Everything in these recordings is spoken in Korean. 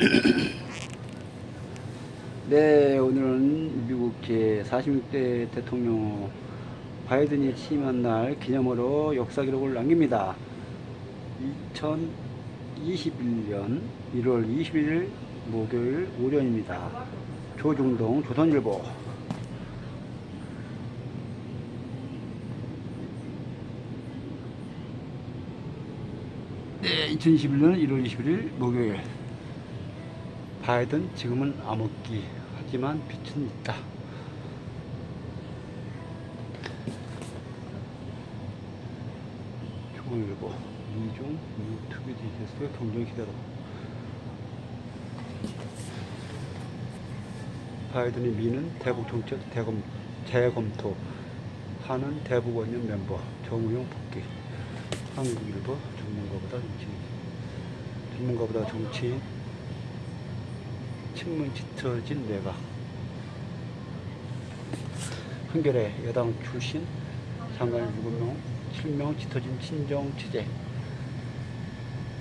네, 오늘은 미국 제 46대 대통령 바이든이 취임한 날 기념으로 역사 기록을 남깁니다. 2021년 1월 21일 목요일 오전입니다. 조중동 조선일보. 네, 2021년 1월 21일 목요일. 바이든 지금은 암흑기. 하지만 빛은 있다. 조일보 이중 유튜브 디테스트 경쟁 시대로 바이든이 미는 대북 정책 대검 재검토 하는 대북 원년 멤버 정우영 복귀. 한국일보 전문가보다 정치인. 전문가보다 정치인 친문 짙어진 내각 한겨레 여당 출신 장관 7명 7명 짙어진 친정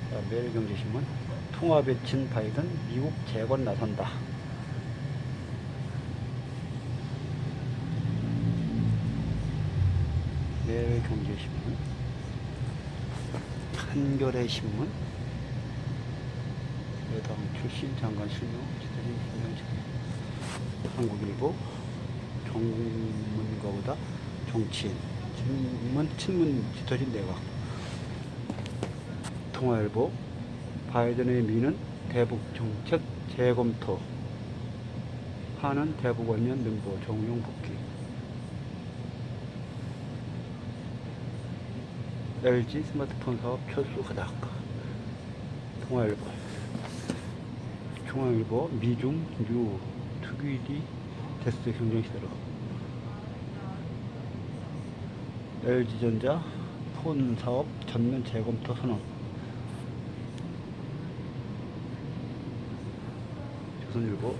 자, 매일경제신문. 통합에 친 바이든 미국 재건 나선다. 매일경제신문. 한겨레 신문. 여 당 출신 장관 실명 지도진 분명직 한국일보 전문가보다 정치인. 친문 친문 짙어진 내각. 통화일보 바이든의 미는 대북 정책 재검토. 하는 대북 원년 멤버 정용 복귀. LG 스마트폰 사업 철수 가닥 통화일보 중앙일보 미중 유 특위리 테스트 경쟁 시대로. LG전자 폰 사업 전면 재검토 선언. 조선일보.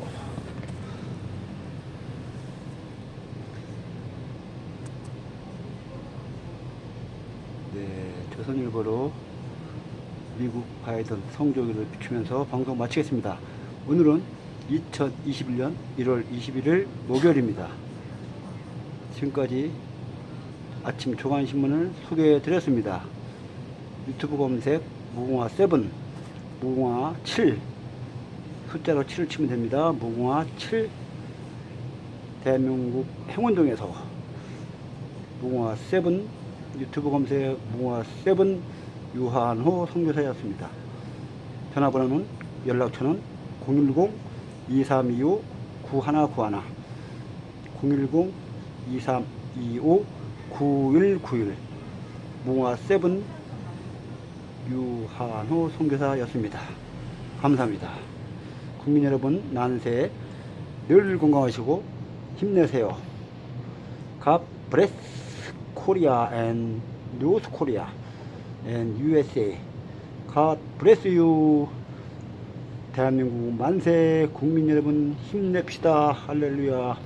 네 조선일보로 미국 바이든 성조기를 비추면서 방송 마치겠습니다. 오늘은 2021년 1월 21일 목요일입니다. 지금까지 아침 조간신문을 소개해 드렸습니다. 유튜브 검색 무궁화 7, 무궁화 7, 숫자로 7을 치면 됩니다. 무궁화 7, 대한민국 행운동에서 무궁화 7, 유튜브 검색 무궁화 7 유한호 선교사였습니다. 전화번호는 연락처는 010-2325-9191 010-2325-9191 무궁화 7 유한호 선교사였습니다. 감사합니다. 국민 여러분 난세 늘 건강하시고 힘내세요. God bless Korea and North Korea and USA. God bless you. 대한민국 만세 국민 여러분 힘냅시다. 할렐루야.